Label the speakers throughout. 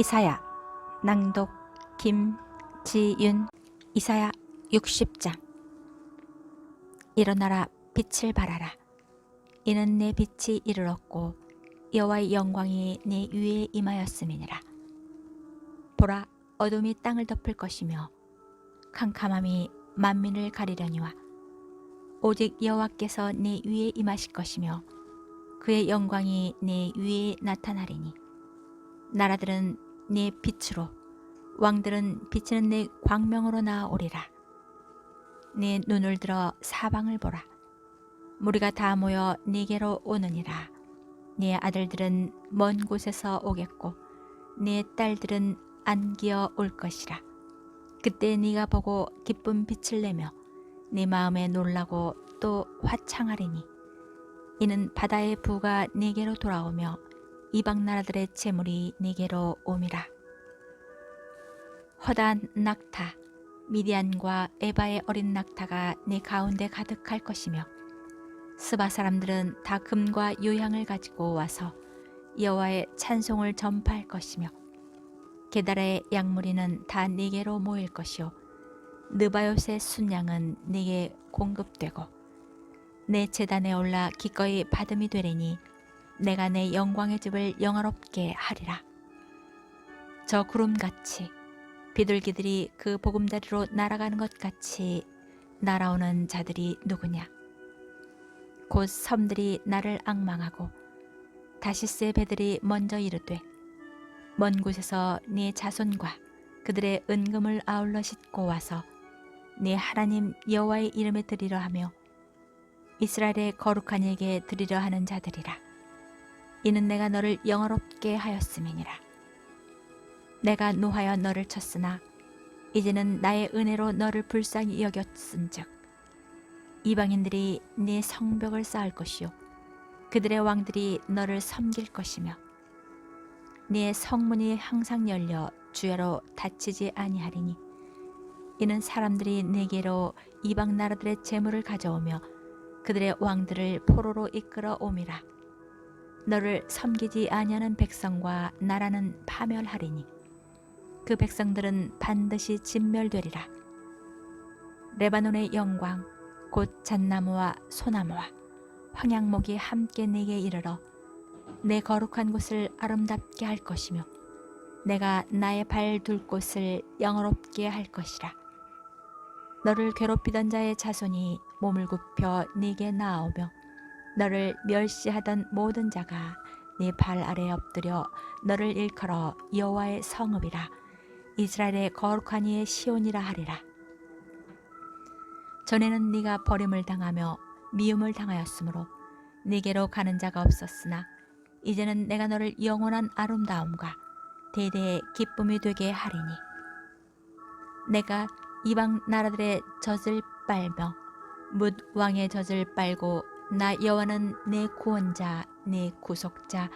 Speaker 1: 이사야 낭독 김지윤 이사야 60장. 일어나라 빛을 발하라. 이는 내 빛이 이르렀고 여호와의 영광이 내 위에 임하였음이니라. 보라 어둠이 땅을 덮을 것이며 캄캄함이 만민을 가리려니와 오직 여호와께서 내 위에 임하실 것이며 그의 영광이 내 위에 나타나리니. 나라들은 내 빛으로 왕들은 비치는 내 광명으로 나아오리라. 내 눈을 들어 사방을 보라. 무리가 다 모여 네게로 오느니라. 네 아들들은 먼 곳에서 오겠고 네 딸들은 안기어 올 것이라. 그때 네가 보고 기쁜 빛을 내며 네 마음에 놀라고 또 화창하리니 이는 바다의 부가 네게로 돌아오며 이방 나라들의 재물이 네게로 옴이라. 허다한 낙타 미디안과 에바의 어린 낙타가 네 가운데 가득할 것이며 스바 사람들은 다 금과 요향을 가지고 와서 여호와의 찬송을 전파할 것이며 게달의 양무리는 다 네게로 모일 것이요 느바요의 순양은 네게 공급되고 내 재단에 올라 기꺼이 받음이 되리니 내가 내 영광의 집을 영화롭게 하리라. 저 구름같이 비둘기들이 그 보금자리로 날아가는 것 같이 날아오는 자들이 누구냐? 곧 섬들이 나를 악망하고 다시스의 배들이 먼저 이르되 먼 곳에서 네 자손과 그들의 은금을 아울러 싣고 와서 네 하나님 여호와의 이름에 드리려 하며 이스라엘의 거룩한 이에게 드리려 하는 자들이라. 이는 내가 너를 영화롭게 하였음이니라. 내가 노하여 너를 쳤으나 이제는 나의 은혜로 너를 불쌍히 여겼은즉 이방인들이 네 성벽을 쌓을 것이요 그들의 왕들이 너를 섬길 것이며 네 성문이 항상 열려 주야로 닫히지 아니하리니 이는 사람들이 내게로 이방 나라들의 재물을 가져오며 그들의 왕들을 포로로 이끌어 옴이라 너를 섬기지 아니하는 백성과 나라는 파멸하리니 그 백성들은 반드시 진멸되리라. 레바논의 영광 곧 잣나무와 소나무와 황양목이 함께 내게 이르러 내 거룩한 곳을 아름답게 할 것이며 내가 나의 발 둘 곳을 영어롭게 할 것이라. 너를 괴롭히던 자의 자손이 몸을 굽혀 네게 나아오며 너를 멸시하던 모든 자가 네 발 아래 엎드려 너를 일컬어 여호와의 성읍이라. 이스라엘의 거룩한 이의 시온이라 하리라. 전에는 네가 버림을 당하며 미움을 당하였으므로 네게로 가는 자가 없었으나 이제는 내가 너를 영원한 아름다움과 대대의 기쁨이 되게 하리니. 내가 이방 나라들의 젖을 빨며 뭇 왕의 젖을 빨고 나 여호와는 내 구원자 내 구속자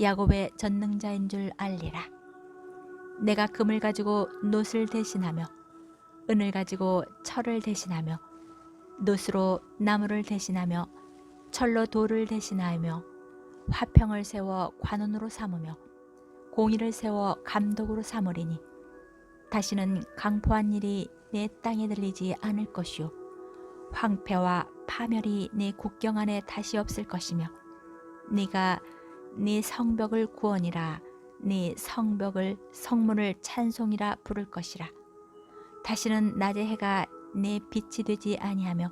Speaker 1: 야곱의 전능자인 줄 알리라. 내가 금을 가지고 놋을 대신하며 은을 가지고 철을 대신하며 놋으로 나무를 대신하며 철로 돌을 대신하며 화평을 세워 관원으로 삼으며 공의를 세워 감독으로 삼으리니 다시는 강포한 일이 내 땅에 들리지 않을 것이요 황폐와 파멸이 내 국경 안에 다시 없을 것이며 네가 네 성벽을 구원이라 네 성벽을 성문을 찬송이라 부를 것이라. 다시는 낮의 해가 내 빛이 되지 아니하며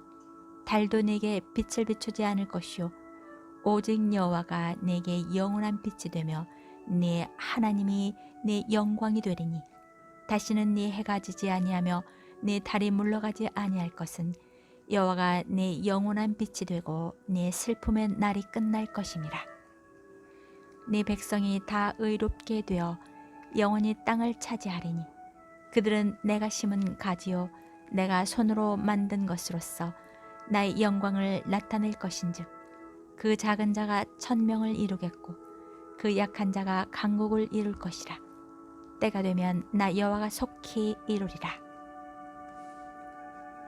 Speaker 1: 달도 내게 빛을 비추지 않을 것이요. 오직 여호와가 내게 영원한 빛이 되며 네 하나님이 내 영광이 되리니 다시는 네 해가 지지 아니하며 네 달이 물러가지 아니할 것은 여호와가 내 영원한 빛이 되고 내 슬픔의 날이 끝날 것임이라. 네 백성이 다 의롭게 되어 영원히 땅을 차지하리니 그들은 내가 심은 가지요 내가 손으로 만든 것으로서 나의 영광을 나타낼 것인즉 그 작은 자가 천명을 이루겠고 그 약한 자가 강국을 이룰 것이라 때가 되면 나 여호와가 속히 이루리라